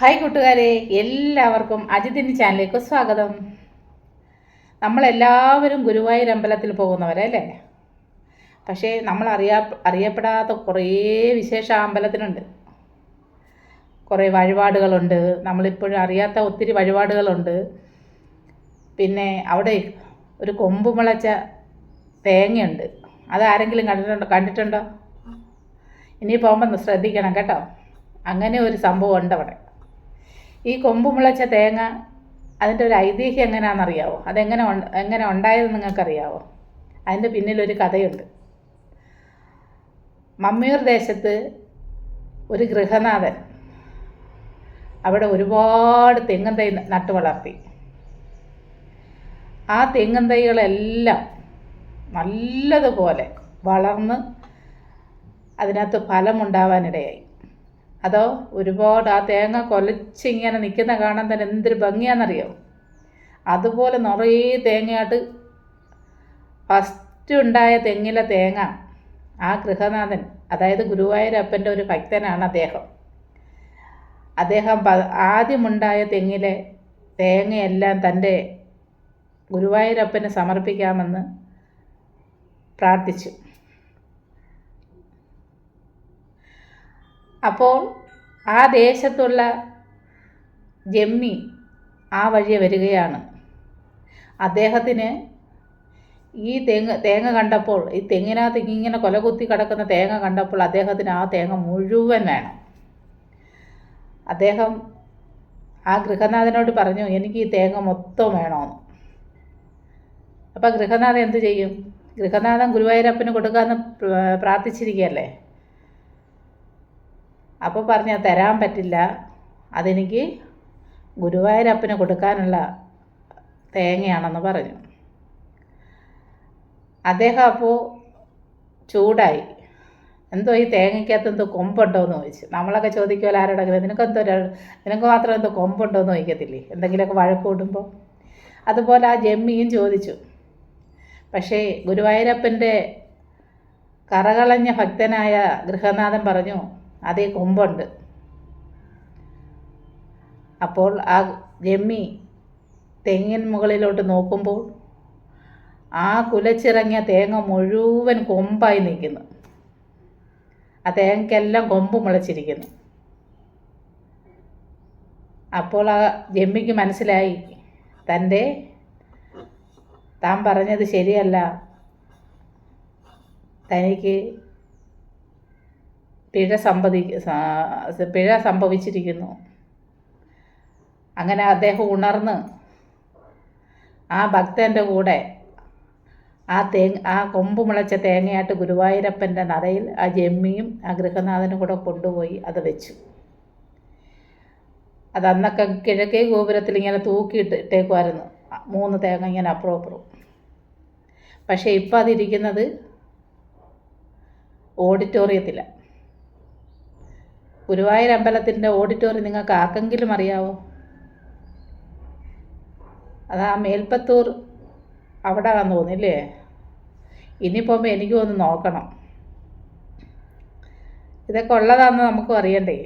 Hi കൂട്ടുകാരെ എല്ലാവർക്കും അജിതിന്റെ ചാനലിലേക്ക് സ്വാഗതം. നമ്മളെല്ലാവരും ഗുരുവായൂർ അമ്പലത്തിൽ പോകുന്നവരല്ലേ? പക്ഷേ നമ്മൾ അറിയാ അറിയപ്പെടാത്ത കുറേ വിശേഷ അമ്പലത്തിനുണ്ട്. കുറേ വഴിപാടുകളുണ്ട്. നമ്മളിപ്പോഴും അറിയാത്ത ഒത്തിരി വഴിപാടുകളുണ്ട്. പിന്നെ അവിടെ ഒരു കൊമ്പ് മുളച്ച തേങ്ങയുണ്ട്. അത് ആരെങ്കിലും കണ്ടിട്ടുണ്ടോ? കണ്ടിട്ടുണ്ടോ? ഇനി പോകുമ്പോൾ ശ്രദ്ധിക്കണം കേട്ടോ. അങ്ങനെ ഒരു സംഭവം ഉണ്ട് അവിടെ. ഈ കൊമ്പ് മുളച്ച തേങ്ങ അതിന്റെ ഒരു ഐതിഹ്യം എങ്ങനെയാണെന്നറിയാവോ? അതെങ്ങനെ എങ്ങനെ ഉണ്ടായത് നിങ്ങൾക്കറിയാവോ? അതിന്റെ പിന്നിലൊരു കഥയുണ്ട്. മമ്മിയൂർ ദേശത്ത് ഒരു ഗൃഹനാഥൻ അവിടെ ഒരുപാട് തെങ്ങും തൈ നട്ടു വളർത്തി. ആ തെങ്ങും തൈകളെല്ലാം നല്ലതുപോലെ വളർന്ന് അതിനകത്ത് ഫലമുണ്ടാവാനിടയായി. അതോ ഒരുപാട് ആ തേങ്ങ കൊലച്ചിങ്ങനെ നിൽക്കുന്ന കാണാൻ തന്നെ എന്തൊരു ഭംഗിയാണെന്നറിയോ? അതുപോലെ നിറയെ തേങ്ങയായിട്ട് ഫസ്റ്റ് ഉണ്ടായ തെങ്ങിലെ തേങ്ങ ആ ഗൃഹനാഥൻ അതായത് ഗുരുവായൂരപ്പന്റെ ഒരു ഭക്തനാണ് അദ്ദേഹം. അദ്ദേഹം ആദ്യമുണ്ടായ തെങ്ങിലെ തേങ്ങയെല്ലാം തന്റെ ഗുരുവായൂരപ്പന് സമർപ്പിക്കാമെന്ന് പ്രാർത്ഥിച്ചു. അപ്പോൾ ആ ദേശത്തുള്ള ജമ്മി ആ വഴിയെ വരികയാണ്. അദ്ദേഹത്തിന് ഈ തേങ്ങ തേങ്ങ കണ്ടപ്പോൾ ഈ തെങ്ങിനകത്ത് ഇങ്ങനെ കൊലകുത്തി കിടക്കുന്ന തേങ്ങ കണ്ടപ്പോൾ അദ്ദേഹത്തിന് ആ തേങ്ങ മുഴുവൻ വേണം. അദ്ദേഹം ആ ഗൃഹനാഥനോട് പറഞ്ഞു എനിക്ക് ഈ തേങ്ങ മൊത്തം വേണമെന്ന് അപ്പം ഗൃഹനാഥൻ എന്ത് ചെയ്യും? ഗൃഹനാഥൻ ഗുരുവായൂരപ്പന് കൊടുക്കാമെന്ന് പ്ര- പ്രാർത്ഥിച്ചിരിക്കുകയല്ലേ? അപ്പോൾ പറഞ്ഞു തരാൻ പറ്റില്ല. അതെനിക്ക് ഗുരുവായൂരപ്പന് കൊടുക്കാനുള്ള തേങ്ങയാണെന്ന് പറഞ്ഞു. അദ്ദേഹം അപ്പോൾ ചൂടായി. എന്തോ ഈ തേങ്ങയ്ക്കകത്ത് എന്തോ കൊമ്പുണ്ടോ? എന്ന് ചോദിച്ചു. നമ്മളൊക്കെ ചോദിക്കുമല്ലോ ആരോടെങ്കിലും നിനക്ക് എന്തോ നിനക്ക് മാത്രം എന്തോ കൊമ്പുണ്ടോ? എന്ന് ചോദിക്കത്തില്ലേ? എന്തെങ്കിലുമൊക്കെ വഴക്ക് കൂടുമ്പോൾ അതുപോലെ ആ ജമ്മിയും ചോദിച്ചു. പക്ഷേ ഗുരുവായൂരപ്പന്റെ കറകളഞ്ഞ ഭക്തനായ ഗൃഹനാഥൻ പറഞ്ഞു അതേ കൊമ്പുണ്ട്. അപ്പോൾ ആ ജമ്മി തെങ്ങിൻ മുകളിലോട്ട് നോക്കുമ്പോൾ ആ കുലച്ചിറങ്ങിയ തേങ്ങ മുഴുവൻ കൊമ്പായി നിൽക്കുന്നു. ആ തേങ്ങയ്ക്കെല്ലാം കൊമ്പ് മുളച്ചിരിക്കുന്നു. അപ്പോൾ ആ ജമ്മിക്ക് മനസ്സിലായി തന്റെ താൻ പറഞ്ഞത് ശരിയല്ല. തനിക്ക് പിഴ സമ്പതി പിഴ സംഭവിച്ചിരിക്കുന്നു. അങ്ങനെ അദ്ദേഹം ഉണർന്ന് ആ ഭക്തന്റെ കൂടെ ആ തേ ആ കൊമ്പ് മുളച്ച തേങ്ങയായിട്ട് ഗുരുവായൂരപ്പന്റെ നടയിൽ ആ ജമ്മിയും ആ ഗൃഹനാഥനും കൂടെ കൊണ്ടുപോയി അത് വെച്ചു. അത് അന്നൊക്കെ കിഴക്കേ ഗോപുരത്തിൽ ഇങ്ങനെ തൂക്കിയിട്ട് ഇട്ടേക്കുമായിരുന്നു മൂന്ന് തേങ്ങ ഇങ്ങനെ അപ്പുറം അപ്പുറം പക്ഷേ ഇപ്പോൾ അതിരിക്കുന്നത് ഓഡിറ്റോറിയത്തിലാണ് ഗുരുവായൂർ അമ്പലത്തിന്റെ ഓഡിറ്റോറിയം നിങ്ങൾക്ക് ആർക്കെങ്കിലും അറിയാവോ? അതാ മേൽപ്പത്തൂർ അവിടെ ആണെന്ന് തോന്നില്ലേ? ഇനി പോകുമ്പോൾ എനിക്ക് ഒന്ന് നോക്കണം. ഇതൊക്കെ ഉള്ളതാണെന്ന് നമുക്കും അറിയണ്ടേ?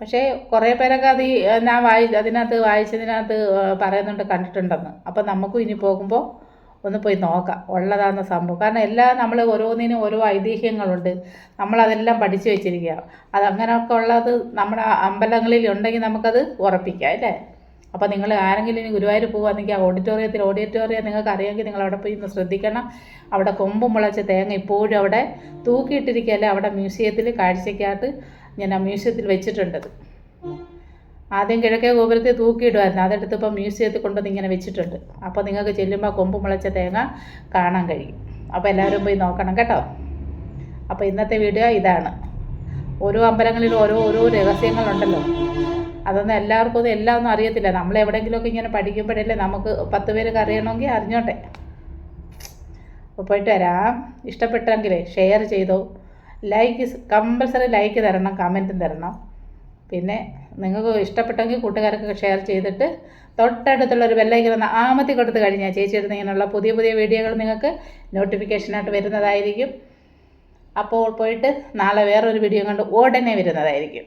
പക്ഷേ കുറേ പേരൊക്കെ അത് ഞാൻ വായി അതിനകത്ത് വായിച്ചതിനകത്ത് പറയുന്നുണ്ട് കണ്ടിട്ടുണ്ടെന്ന്. അപ്പം നമുക്കും ഇനി പോകുമ്പോൾ ഒന്ന് പോയി നോക്കാം. ഉള്ളതാണെന്ന സംഭവം. കാരണം എല്ലാം നമ്മൾ ഓരോന്നിനും ഓരോ ഐതിഹ്യങ്ങളുണ്ട്. നമ്മളതെല്ലാം പഠിച്ചു വെച്ചിരിക്കുക അത് അങ്ങനെയൊക്കെ ഉള്ളത് നമ്മുടെ അമ്പലങ്ങളിൽ ഉണ്ടെങ്കിൽ നമുക്കത് ഉറപ്പിക്കാം അല്ലേ? അപ്പോൾ നിങ്ങൾ ആരെങ്കിലും ഇനി ഗുരുവായൂർ പോകുകയാണെങ്കിൽ ആ ഓഡിറ്റോറിയത്തിൽ ഓഡിറ്റോറിയം നിങ്ങൾക്ക് അറിയാമെങ്കിൽ നിങ്ങൾ അവിടെ പോയി ഒന്ന് ശ്രദ്ധിക്കണം. അവിടെ കൊമ്പ് മുളച്ച തേങ്ങ ഇപ്പോഴും അവിടെ തൂക്കിയിട്ടിരിക്കുകയല്ലേ അവിടെ മ്യൂസിയത്തിൽ കാഴ്ചയ്ക്കായിട്ട് ഞാൻ ആ മ്യൂസിയത്തിൽ വെച്ചിട്ടുണ്ടത്. ആദ്യം കിഴക്കേ ഗോപുരത്തിൽ തൂക്കിയിടുമായിരുന്നു അതെടുത്ത് ഇപ്പോൾ മ്യൂസിയത്തിൽ കൊണ്ടുവന്ന് ഇങ്ങനെ വെച്ചിട്ടുണ്ട്. അപ്പോൾ നിങ്ങൾക്ക് ചെല്ലുമ്പോൾ കൊമ്പ് മുളച്ച തേങ്ങ കാണാൻ കഴിയും. അപ്പോൾ എല്ലാവരും പോയി നോക്കണം കേട്ടോ. അപ്പോൾ ഇന്നത്തെ വീഡിയോ ഇതാണ്. ഓരോ അമ്പലങ്ങളിലും ഓരോ ഓരോ രഹസ്യങ്ങളുണ്ടല്ലോ. അതൊന്നും എല്ലാവർക്കും ഒന്നും എല്ലാം ഒന്നും അറിയത്തില്ല. നമ്മൾ എവിടെയെങ്കിലുമൊക്കെ ഇങ്ങനെ പഠിക്കുമ്പോഴല്ലേ നമുക്ക് പത്ത് പേർക്ക് അറിയണമെങ്കിൽ അറിഞ്ഞോട്ടെ. അപ്പോൾ പോയിട്ട് വരാം. ഇഷ്ടപ്പെട്ടെങ്കിൽ ഷെയർ ചെയ്തോ. ലൈക്ക് കമ്പൽസറി ലൈക്ക് തരണം. കമന്റും തരണം. പിന്നെ നിങ്ങൾക്ക് ഇഷ്ടപ്പെട്ടെങ്കിൽ കൂട്ടുകാർക്കൊക്കെ ഷെയർ ചെയ്തിട്ട് തൊട്ടടുത്തുള്ള ഒരു ബെല്ലൈക്കൻ ഒന്ന് ആമത്തി കൊടുത്ത് കഴിഞ്ഞാൽ ചേച്ചി ഇടുന്ന ഇങ്ങനെയുള്ള പുതിയ പുതിയ വീഡിയോകൾ നിങ്ങൾക്ക് നോട്ടിഫിക്കേഷനായിട്ട് വരുന്നതായിരിക്കും. അപ്പോൾ പോയിട്ട് നാളെ വേറൊരു വീഡിയോ കണ്ട് ഉടനെ വരുന്നതായിരിക്കും.